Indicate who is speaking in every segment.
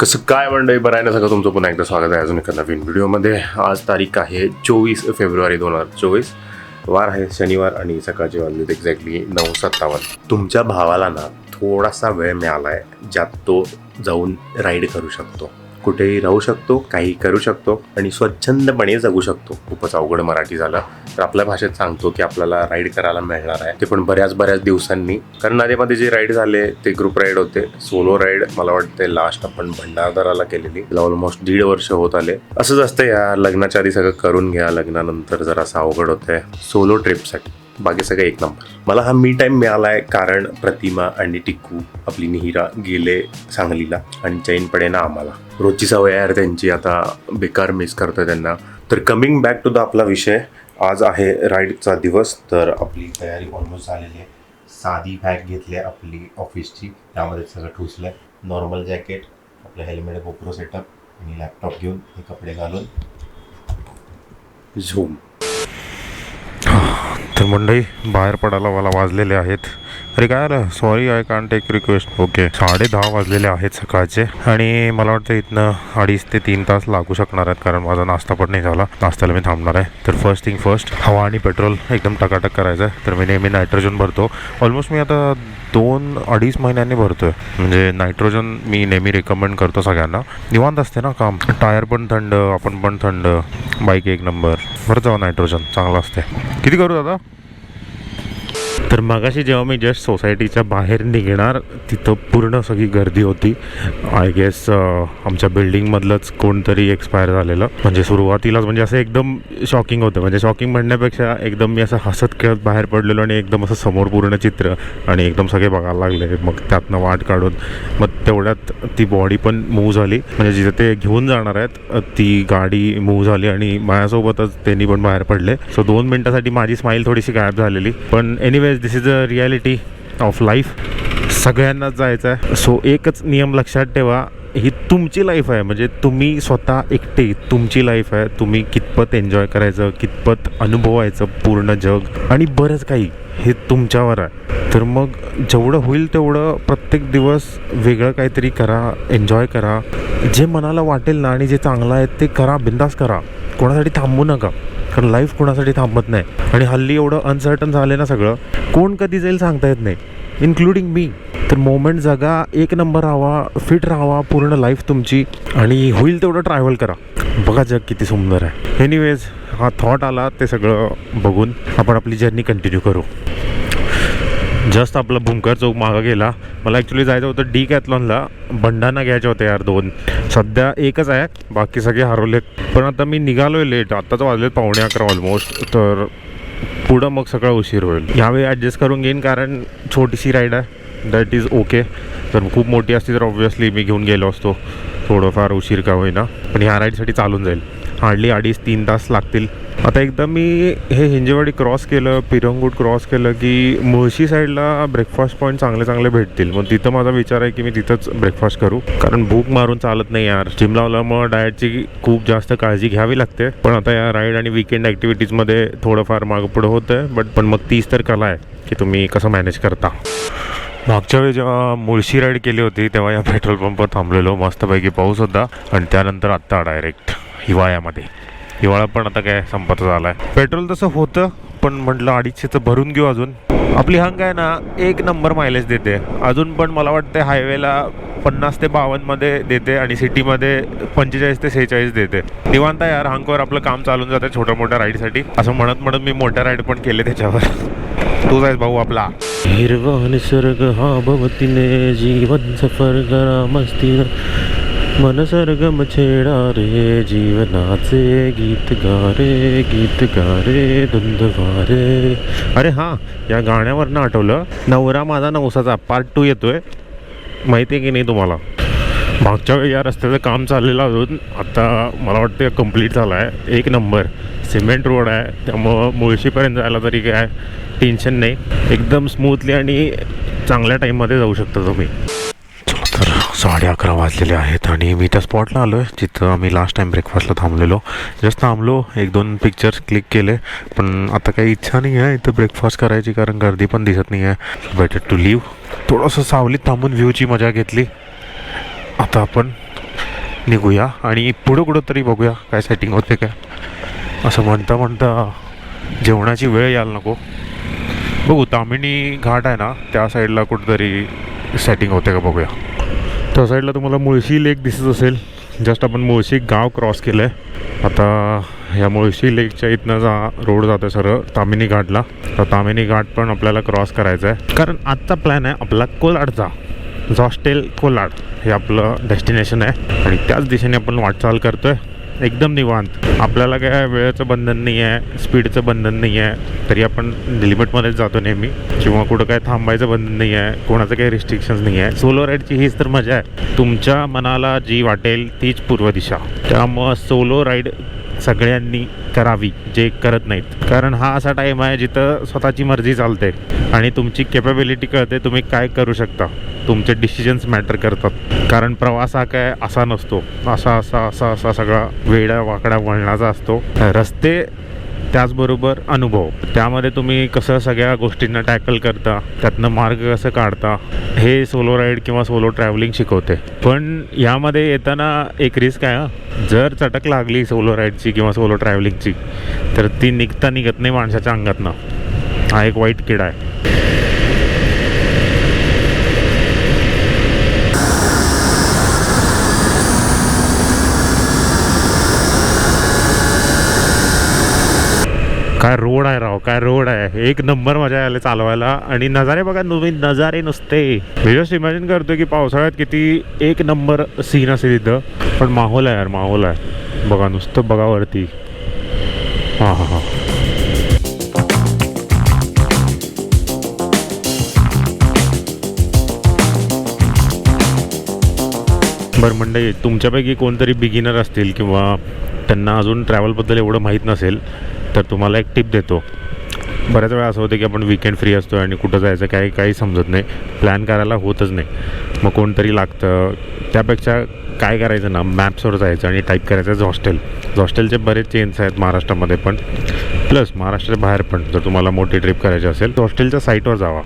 Speaker 1: कसं काय मंडळी बरं आहे ना सगळं तुमचं पुन्हा एकदा स्वागत आहे अजून एका नवीन व्हिडिओमध्ये. आज तारीख आहे चोवीस फेब्रुवारी दोन हजार चोवीस. वार आहे शनिवार आणि सकाळचे वाजलेत एक्झॅक्टली नऊ सत्तावन्न. तुमच्या भावाला ना थोडासा वेळ मिळाला आहे ज्यात तो जाऊन राईड करू शकतो. कुठेही राहू शकतो काही करू शकतो आणि स्वच्छंदपणे जगू शकतो. खूपच अवघड मराठी झालं. तर आपल्या भाषेत सांगतो की आपल्याला राईड करायला मिळणार आहे. ते पण बऱ्याच बऱ्याच दिवसांनी. कारण जे राईड झाले ते ग्रुप राईड होते. सोलो राईड मला वाटते लास्ट आपण भंडारदराला केलेली. ऑलमोस्ट दीड वर्ष होत आले. असंच असतं या लग्नाच्या आधी सगळं करून घ्या. लग्नानंतर जरासं अवघड होतंय. सोलो ट्रिपसाठी बाकी सगळं एक नंबर मला हा मी टाईम मिळाला आहे कारण प्रतिमा आणि टिक्कू आपली निहिरा गेले सांगलीला आणि चैन पडे ना आम्हाला. रोजची सवय आहे यार त्यांची आता बेकार मिस करतोय त्यांना. तर कमिंग बॅक टू द आपला विषय आज आहे राईडचा दिवस तर आपली तयारी ऑलमोस्ट झालेली आहे. साधी बॅग घेतली आहे आपली ऑफिसची त्यामध्ये सगळं ठुसलं आहे नॉर्मल जॅकेट आपलं हेल्मेट गोप्रो सेटअप आणि लॅपटॉप घेऊन हे कपडे घालून. झूम
Speaker 2: तर मंडई बाहेर पडायला मला वाजलेले आहेत. अरे काय आलं sorry I can take request okay साडे दहा वाजलेले आहेत सकाळचे आणि मला वाटतं इथनं अडीच ते तीन तास लागू शकणार आहेत कारण माझा नाश्ता पण नाही झाला. नाश्त्याला मी थांबणार आहे. तर फर्स्ट थिंग फर्स्ट हवा आणि पेट्रोल एकदम टकाटक करायचं आहे. तर मी नेहमी नायट्रोजन भरतो. ऑलमोस्ट मी आता दोन अडीच महिन्यांनी भरतो आहे म्हणजे नायट्रोजन मी नेहमी रेकमेंड करतो सगळ्यांना. निवांत असते ना काम. टायर पण थंड आपण पण थंड. बाईक एक नंबर बरं नायट्रोजन चांगलं असते किती करू दादा? तर मगाशी जेव्हा मी जस्ट सोसायटीच्या बाहेर निघणार तिथं पूर्ण सगळी गर्दी होती. आय गेस आमच्या बिल्डिंगमधलंच कोणतरी एक्सपायर झालेलं. म्हणजे सुरुवातीलाच म्हणजे असं एकदम शॉकिंग होतं. म्हणजे शॉकिंग म्हणण्यापेक्षा एकदम मी असं हसत खेळत बाहेर पडलेलो आणि एकदम असं समोर पूर्ण चित्र आणि एकदम सगळे बघायला लागले. मग त्यातनं वाट काढून मग तेवढ्यात ती बॉडी पण मूव्ह झाली. म्हणजे जिथे ते घेऊन जाणार आहेत ती गाडी मूव्ह झाली आणि माझ्यासोबतच त्यांनी पण बाहेर पडले. सो दोन मिनटासाठी माझी स्माईल थोडीशी गायब झालेली. पण anyways this is a reality of life सगळ्यांनाच जायचं आहे सो एकच नियम लक्षात ठेवा ही तुमची लाईफ आहे. म्हणजे तुम्ही स्वतः एकटे तुमची लाईफ आहे. तुम्ही कितपत एन्जॉय करायचं कितपत अनुभवायचं पूर्ण जग. आणि बरंच काही हे तुमच्यावर आहे. तर मग जेवढं होईल तेवढं प्रत्येक दिवस वेगळं काहीतरी करा एन्जॉय करा. जे मनाला वाटेल ना आणि जे चांगलं आहे ते करा बिंदास करा. कोणासाठी थांबू नका. कारण लाईफ कोणासाठी थांबत नाही. आणि हल्ली एवढं अनसर्टन झालं ना सगळं कोण कधी जाईल सांगता येत नाही. इन्क्लुडिंग मी तर मोमेंट जगा एक नंबर राहावा फिट राहावा पूर्ण लाईफ तुमची. आणि होईल तेवढं ट्रॅव्हल करा. बघा जग किती सुंदर आहे. एनिवेज हा थॉट आला ते सगळं बघून आपण आपली जर्नी कंटिन्यू करू. जस्ट आपला भुंकर चौक मागं गेला. मला ॲक्च्युली जायचं होतं डी कॅथलॉनला भंडाना घ्यायचे होते यार दोन. सध्या एकच आहे बाकी सगळे हरवलेत. पण आता मी निघालो आहे लेट आत्ताच वाजलेत पावणे अकरा ऑलमोस्ट तर पुढं मग सगळं उशीर होईल. यावेळी ॲडजस्ट करून घेईन कारण छोटीशी राईड आहे. दॅट इज ओके तर खूप मोठी असती तर ऑब्व्हियसली मी घेऊन गेलो असतो. थोडंफार उशीर का होईना. पण ह्या राईडसाठी चालून जाईल. हार्डली अडीच तीन तास लागतील. आता एकदा मी हे हिंजेवाडी क्रॉस केलं पिरंगूट क्रॉस केलं की मुळशी साईडला ब्रेकफास्ट पॉईंट चांगले चांगले भेटतील. मग तिथं माझा विचार आहे की मी तिथंच ब्रेकफास्ट करू. कारण भूक मारून चालत नाही यार. जिम लावल्यामुळं डाएटची खूप जास्त काळजी घ्यावी लागते. पण आता या राईड आणि विकेंड ॲक्टिव्हिटीजमध्ये थोडंफार मागं पुढं होतं आहे बट पण मग तीच तर कला आहे की तुम्ही कसं मॅनेज करता. मागच्या वेळी जेव्हा मुळशी राईड केली होती तेव्हा या पेट्रोल पंपवर थांबलेलो. मस्तपैकी पाऊस होता. आणि त्यानंतर आत्ता डायरेक्ट हिवाळ्यामध्ये. हिवाळा पण आता काय संपत झाला आहे पेट्रोल तसं होतं पण म्हटलं अडीचशेचं भरून घेऊ अजून. आपली हंग आहे ना एक नंबर मायलेज देते. अजून पण मला वाटतं हायवेला पन्नास ते बावन्नमध्ये देते आणि सिटीमध्ये पंचेचाळीस ते सेहेचाळीस देते. निवांत यार हंकवर आपलं काम चालून जातं छोट्या मोठ्या राईडसाठी असं म्हणत म्हणत मी मोठ्या राईड पण केले त्याच्यावर. तूच आहेस भाऊ आपला. हिरवा निसर्ग हा भवतीने जीवन सफर करा मस्ती मन सरगम छेडा रे जीवनाचे गीत गा रे गीत गा रे धुंद रे अरे हां या गाण्यावरनं आठवलं नवरा माझा नवसाचा पार्ट टू येतोय. माहिती आहे की नाही तुम्हाला? मागच्या वेळी या रस्त्याचं काम चाललेलं अजून आता मला वाटतं कंप्लीट झालं आहे एक नंबर सिमेंट रोड आहे त्यामुळं मुळशीपर्यंत जायला तरी काय टेन्शन नाही. एकदम स्मूथली आणि चांगल्या टाईममध्ये जाऊ शकता तुम्ही. तर साडे अकरा वाजलेले आहेत आणि मी त्या स्पॉटला आलो आहे जिथं आम्ही लास्ट टाईम ब्रेकफास्टला थांबलेलो. जस्ट थांबलो एक दोन पिक्चर्स क्लिक केले पण आता काही इच्छा नाही आहे इथं ब्रेकफास्ट करायची कारण गर्दी पण दिसत नाही आहे. बेटर टू लिव्ह थोडंसं सावलीत थांबून व्ह्यूची मजा घेतली. आता आपण निघूया आणि पुढं कुठं तरी बघूया काय सेटिंग होते काय. असं म्हणता म्हणता जेवणाची वेळ यायला नको. बघू तामिनी घाट आहे ना त्या साईडला कुठंतरी सेटिंग होते का बघूया. त्या साईडला तुम्हाला मुळशी लेक दिसत असेल. जस्ट आपण मुळशी गाव क्रॉस केलं आहे आता या मुळशी लेकच्या इथनं जा रोड जातो सरळ तामिनी घाटला. तर तामिनी घाट पण आपल्याला क्रॉस करायचा आहे कारण आजचा प्लॅन आहे आपला कोलाडचा. जॉस्टेल कोलाड हे आपलं डेस्टिनेशन आहे. आणि त्याच दिशेने आपण वाटचाल करतो आहे एकदम निवांत. आपल्याला काय वेळेचं बंधन नाही आहे स्पीडचं बंधन नाही आहे तरी आपण लिमिटमध्येच जातो नेहमी. किंवा कुठं काय थांबायचं बंधन नाही आहे कोणाचं काही रिस्ट्रिक्शन्स नाही आहे सोलो राईडची हीच तर मजा आहे. तुमच्या मनाला जी वाटेल तीच पूर्व दिशा. त्यामुळं सोलो राईड सगळ्यांनी करावी जे करत नाहीत. कारण हा असा टाईम आहे जिथं स्वतःची मर्जी चालते आणि तुमची केपेबिलिटी कळते तुम्ही काय करू शकता. तुमचे डिसिजन्स मॅटर करतात. कारण प्रवास हा काय असा नसतो. असा असा असा असा सगळा वेड्या वाकड्या वळणाचा असतो. रस्ते त्याचबरोबर अनुभव. त्यामध्ये तुम्ही कसं सगळ्या गोष्टींना टॅकल करता त्यातनं मार्ग कसं काढता हे सोलो राईड किंवा सोलो ट्रॅव्हलिंग शिकवते. पण यामध्ये येताना एक रिस्क आहे जर चटक लागली सोलो राईडची किंवा सोलो ट्रॅव्हलिंगची तर ती निघता निघत नाही माणसाच्या अंगातनं. हा एक वाईट किडा आहे. काय रोड आहे राव काय रोड आहे? एक नंबर मजा आले चालवायला. आणि नजारे बघा नवीन नजारे नुसते. मी जस्ट इमॅजिन करतो की पावसाळ्यात किती एक नंबर सीन असेल इथं. पण माहोल आहे यार माहोल आहे. बघा नुसतं बघा वरती. हां हां हां. बरं मंडळी तुमच्यापैकी कोणतरी बिगिनर असतील किंवा त्यांना अजून ट्रॅव्हलबद्दल एवढं माहीत नसेल तर तुम्हाला एक टिप देतो. बऱ्याच वेळा असं होतं की आपण विकेंड फ्री असतो आणि कुठं जायचं काही काही समजत नाही. प्लॅन करायला होतच नाही. मग कोणतरी लागतं. त्यापेक्षा काय करायचं ना मॅप्सवर जायचं आणि टाईप करायचं हॉस्टेल हॉस्टेलचे बरेच चेन्स आहेत महाराष्ट्रामध्ये पण. प्लस महाराष्ट्राच्या बाहेर पण जर तुम्हाला मोठी ट्रिप करायची असेल तर हॉस्टेलच्या साईटवर जावा.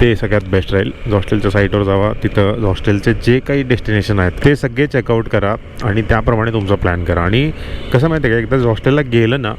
Speaker 2: ते सगळ्यात बेस्ट राहील. हॉस्टेलच्या साईटवर जावा. तिथं हॉस्टेलचे जे काही डेस्टिनेशन आहेत ते सगळे चेकआउट करा आणि त्याप्रमाणे तुमचा प्लॅन करा. आणि कसं माहिती आहे का एकदा हॉस्टेलला गेलं ना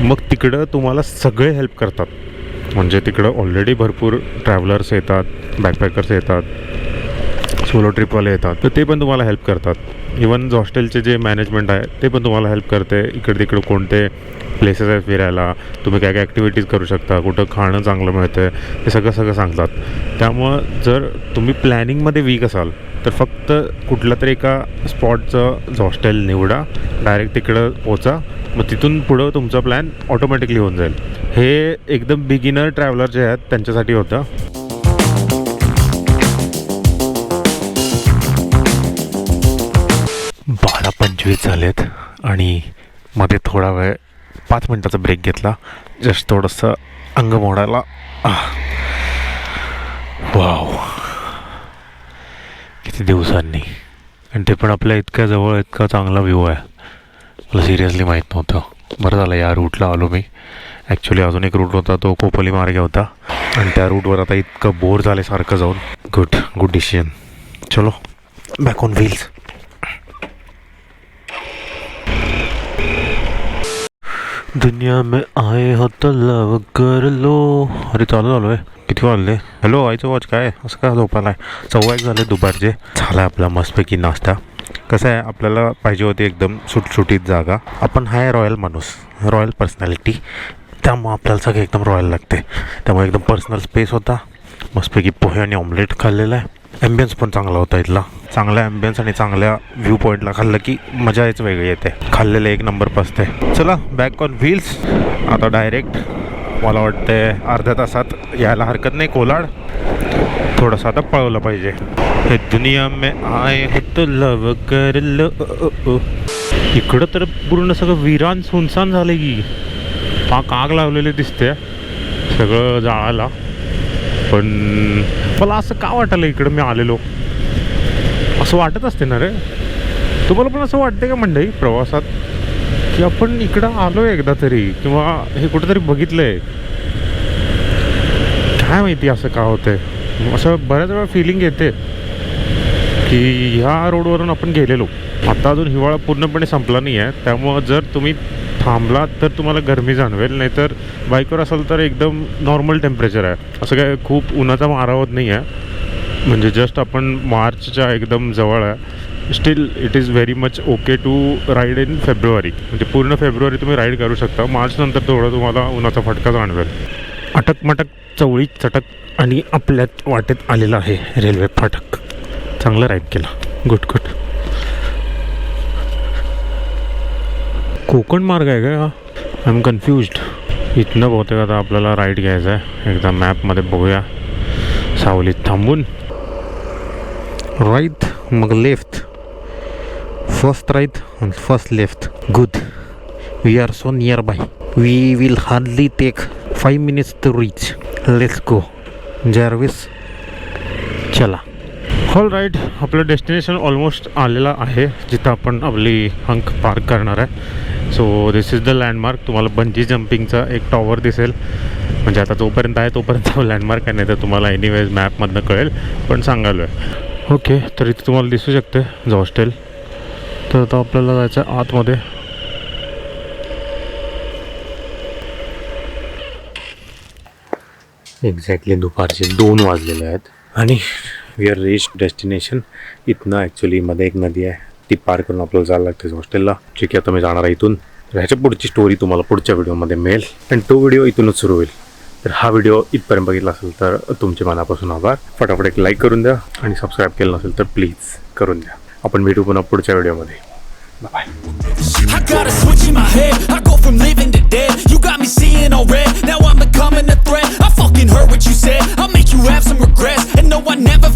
Speaker 2: मग तिकडं तुम्हाला सगळे हेल्प करतात. म्हणजे तिकडं ऑलरेडी भरपूर ट्रॅव्हलर्स येतात बॅकपॅकर्स येतात सोलो ट्रिपवाले येतात तर ते पण तुम्हाला हेल्प करतात. इवन हॉस्टेलचे जे मॅनेजमेंट आहे ते पण तुम्हाला हेल्प करते. इकडे तिकडे कोणते प्लेसेस आहेत फिरायला तुम्ही काय काय ॲक्टिव्हिटीज करू शकता कुठं खाणं चांगलं मिळतं हे सगळं सगळं सांगतात. त्यामुळं जर तुम्ही प्लॅनिंगमध्ये वीक असाल तर फक्त कुठल्या तरी एका स्पॉटचं हॉस्टेल निवडा डायरेक्ट तिकडं पोचा मग तिथून पुढं तुमचा प्लॅन ऑटोमॅटिकली होऊन जाईल. हे एकदम बिगिनर ट्रॅव्हलर जे आहेत त्यांच्यासाठी होतं. बारा पंचवीस झालेत. आणि मध्ये थोडा वेळ पाच मिनटाचा ब्रेक घेतला. जस्ट थोडंसं अंग मोडायला. वाव किती दिवसांनी. आणि ते पण आपल्या इतक्या जवळ इतका चांगला व्ह्यू आहे. मला सिरियसली माहीत नव्हतं. बरं झालं या रूटला आलो मी. ॲक्च्युली अजून एक रूट होता तो कोपली मार्गे होता. आणि त्या रूटवर आता इतकं बोर झाले सारखं जाऊन. गुड गुड डिसिजन चलो बॅक ऑन व्हील्स दुनिया में आए हो तो लव कर लो. अरे चालू चालू आहे किती वाजले हॅलो आईचं वॉच काय? असं का झोपायला आहे? सव्वा एक झाले दुपारचे. झाला आपला मस्तपैकी नाश्ता. कसं आहे? आपल्याला पाहिजे होती एकदम सुटसुटीत जागा. आपण आहे रॉयल माणूस. रॉयल पर्सनॅलिटी त्यामुळं आपल्याला सगळं एकदम रॉयल लागते. त्यामुळे एकदम पर्सनल स्पेस होता. मस्तपैकी पोहे आणि ऑमलेट खाल्लेला आहे. ॲम्बियन्स पण चांगला होता इथला. चांगल्या ॲम्बियन्स आणि चांगल्या व्ह्यू पॉईंटला खाल्लं की मजा येच वेगळी येते. खाल्लेलं एक नंबर पसते चला बॅक ऑन व्हील्स आता डायरेक्ट मला वाटते अर्ध्या तासात यायला हरकत नाही. कोलाड. थोडंसं आता पळवलं पाहिजे. हे दुनिया मे आय हो लव कर इकडं तर पूर्ण सगळं विरान सुनसान झालं की. पाक आग लावलेली दिसते. सगळं जाळाला पण मला असं का वाटायला इकडं मी आलेलो? असं वाटत असते ना रे? तुम्हाला पण असं वाटते का मंडई प्रवासात? की आपण इकडं आलो एकदा तरी किंवा हे कुठंतरी बघितलं आहे काय माहिती असं का होतंय? असं बऱ्याच वेळा फिलिंग येते. की ह्या रोडवरून आपण गेलेलो. आता अजून हिवाळा पूर्णपणे संपला नाही आहे त्यामुळं जर तुम्ही थांबलात तर तुम्हाला गरमी जाणवेल. नाहीतर बाईकवर असाल तर एकदम नॉर्मल टेम्परेचर आहे. असं काय खूप उन्हाचा मारावत नाही आहे म्हणजे जस्ट आपण मार्चच्या एकदम जवळ आहे. Still it is very much okay to ride in February म्हणजे पूर्ण फेब्रुवारी तुम्ही राईड करू शकता. मार्चनंतर थोडं तुम्हाला उन्हाचा फटका जाणवेल. अटक मटक चवळी चटक आणि आपल्यात वाटेत आलेलं आहे रेल्वे फाटक. चांगलं राईड केला. गुड गुड कोकण मार्ग आहे का? आय एम कन्फ्युज्ड इथनं बहुतेक आता आपल्याला राईट घ्यायचं आहे. एकदा मॅपमध्ये बघूया. सावलीत थांबून. राईट मग left first right first left good we are so near by we will hardly take five minutes to reach let's go Jarvis चला ऑल राईट आपलं डेस्टिनेशन ऑलमोस्ट आलेलं आहे. जिथं आपण आपली हंक पार्क करणार आहे. So this is the landmark तुम्हाला बंजी जम्पिंगचा एक टॉवर दिसेल. म्हणजे आता जोपर्यंत आहे तोपर्यंत लँडमार्क आहे. नाही तर तुम्हाला एनिवेज मॅपमधनं कळेल. पण सांगालो आहे ओके तर इथे तुम्हाला दिसू शकते हॉस्टेल तर आता आपल्याला जायचं आहे आतमध्ये.
Speaker 1: एक्झॅक्टली दुपारचे दोन वाजलेले आहेत. आणि वी आर रिच डेस्टिनेशन इथनं ॲक्च्युली मध्ये एक नदी आहे. ती पार करून आपल्याला जायला लागते हॉस्टेलला. ठीक आहे आता मी जाणार आहे इथून. तर ह्याच्या पुढची स्टोरी तुम्हाला पुढच्या व्हिडिओमध्ये मिळेल. आणि तो व्हिडिओ इथूनच सुरू होईल. तर हा व्हिडिओ इथपर्यंत बघितला असेल तर तुमचे मनापासून आभार. फटाफट एक लाईक करून द्या. आणि सबस्क्राईब केलं नसेल तर प्लीज करून द्या. आपण भेटू पुन्हा पुढच्या व्हिडिओमध्ये bye
Speaker 3: I got a switch in my head. I go from living to dead. You got me seeing all red. Now I'm becoming a threat. I fucking heard what you said. I'll make you have some regrets. And no, I never